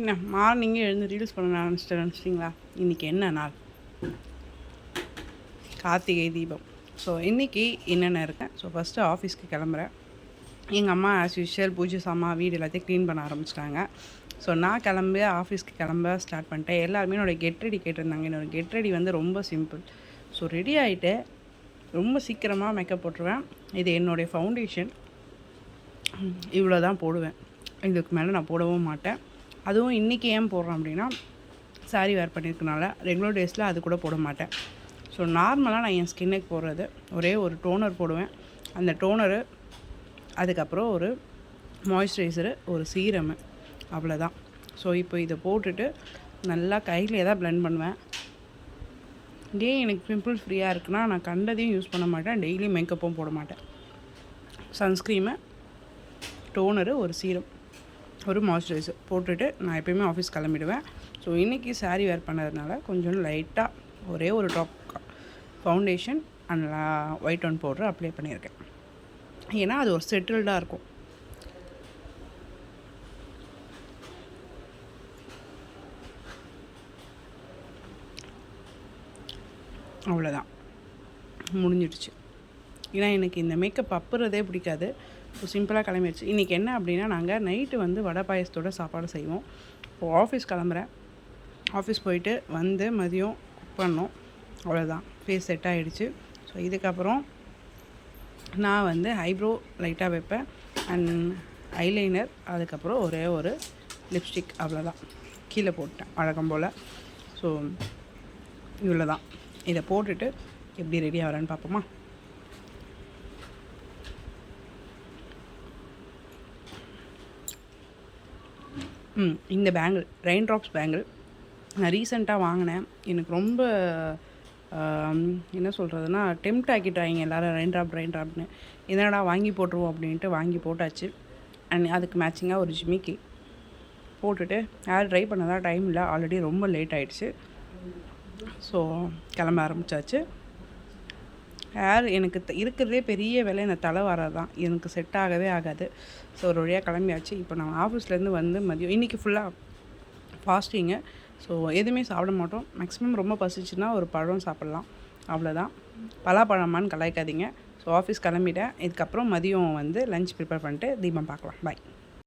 என்ன மார்னிங்கே எழுந்து ரீல்ஸ் பண்ண நினச்சிட்டு நினச்சிட்டிங்களா? இன்றைக்கி என்ன நாள்? கார்த்திகை தீபம். ஸோ இன்றைக்கி என்னென்ன இருக்கேன் ஸோ ஃபஸ்ட்டு ஆஃபீஸ்க்கு கிளம்புறேன். எங்கள் அம்மா ஆஸ் யூஷுவல் பூஜை சாமா வீடு எல்லாத்தையும் க்ளீன் பண்ண ஆரம்பிச்சிட்டாங்க. ஸோ நான் கிளம்பி ஆஃபீஸ்க்கு கிளம்ப ஸ்டார்ட் பண்ணிட்டேன். எல்லாருமே என்னோடய கெட் ரெடி கேட்டிருந்தாங்க. என்னோடய கெட் ரெடி வந்து ரொம்ப சிம்பிள் ஸோ ரெடி ஆகிட்டு ரொம்ப சீக்கிரமாக மேக்கப் போட்டுருவேன். இது என்னுடைய ஃபவுண்டேஷன் இவ்வளோ தான் போடுவேன். இதுக்கு மேலே நான் போடவும் மாட்டேன். அதுவும் இன்றைக்கி ஏன் போடுறேன் அப்படின்னா சாரீ வேர் பண்ணியிருக்கனால ரெகுலர் டேஸில் அது கூட போட மாட்டேன். ஸோ நார்மலாக நான் என் ஸ்கின்னுக்கு போடுறது ஒரே ஒரு டோனர் போடுவேன். அந்த டோனரு அதுக்கப்புறம் ஒரு மாய்ஸ்சரைசரு ஒரு சீரமு அவ்வளோதான் ஸோ இப்போ இதை போட்டுட்டு நல்லா கையிலே தான் ப்ளெண்ட் பண்ணுவேன். இதே எனக்கு பிம்பிள் ஃப்ரீயாக இருக்குன்னா நான் கண்டதையும் யூஸ் பண்ண மாட்டேன் டெய்லி மேக்கப்பும் போட மாட்டேன். சன்ஸ்க்ரீமு டோனரு ஒரு சீரம் ஒரு மாய்ஸ்சரைசர் போட்டுட்டு நான் எப்பயுமே ஆஃபீஸ் கிளம்பிடுவேன். ஸோ இன்றைக்கி சாரீ வேர் பண்ணதுனால கொஞ்சம் லைட்டாக ஒரே ஒரு top foundation and white one powder apply பண்ணியிருக்கேன். ஏன்னா அது ஒரு செட்டில்டாக இருக்கும். அவ்வளோதான் முடிஞ்சிடுச்சு. ஏன்னா எனக்கு இந்த மேக்கப் அப்புறதே பிடிக்காது. ஸோ சிம்பிளாக கிளம்பிடுச்சு இன்றைக்கி என்ன அப்படின்னா நாங்கள் நைட்டு வந்து வடை பாயசத்தோட சாப்பாடு செய்வோம். இப்போது ஆஃபீஸ் கிளம்புறேன். ஆஃபீஸ் போயிட்டு வந்து மதியம் குக் பண்ணோம். அவ்வளோதான் ஃபேஸ் செட் ஆகிடுச்சு ஸோ இதுக்கப்புறம் நான் வந்து ஐப்ரோ லைட்டாக வைப்பேன். அண்ட் ஐலைனர் அதுக்கப்புறம் ஒரே ஒரு லிப்ஸ்டிக் அவ்வளோதான் கீழே போட்டேன் வழக்கம் போல். ஸோ இவ்வளோ தான் இதை போட்டுட்டு எப்படி ரெடி ஆகிறேன்னு பார்ப்போமா? இந்த பேங்கிள் ரெயின் ட்ராப்ஸ் பேங்கிள் நான் ரீசெண்டாக வாங்கினேன். எனக்கு ரொம்ப என்ன சொல்கிறதுனா டெம்ட் ஆக்கிட்டாங்க எல்லோரும் ரெயின் ட்ராப் ரெயின் ட்ராப்னு என்னடா வாங்கி போட்டுருவோம் அப்படின்ட்டு வாங்கி போட்டாச்சு. அண்ட் அதுக்கு மேட்சிங்காக ஒரு ஜிமிக்கி போட்டுட்டு யார் ட்ரை பண்ணதான் டைம் இல்லை. ஆல்ரெடி ரொம்ப லேட் ஆகிடுச்சு ஸோ கிளம்ப ஆரம்பித்தாச்சு ஹேர் எனக்கு இருக்கிறதே பெரிய வேலை இந்த தலை வரது தான் எனக்கு செட் ஆகவே ஆகாது. ஸோ ஒரு வழியாக கிளம்பியாச்சு. இப்போ நான் ஆஃபீஸ்லேருந்து வந்து மதியம் இன்றைக்கி ஃபுல்லாக ஃபாஸ்டிங்கு ஸோ எதுவுமே சாப்பிட மாட்டோம். மேக்ஸிமம் ரொம்ப பசிச்சுன்னா ஒரு பழம் சாப்பிட்லாம். அவ்வளோதான் பலாப்பழமான்னு கலாய்க்காதீங்க. ஸோ ஆஃபீஸ் கிளம்பிட்டேன். இதுக்கப்புறம் மதியம் வந்து லஞ்ச் ப்ரிப்பேர் பண்ணிட்டு தீபம் பார்க்கலாம். பாய்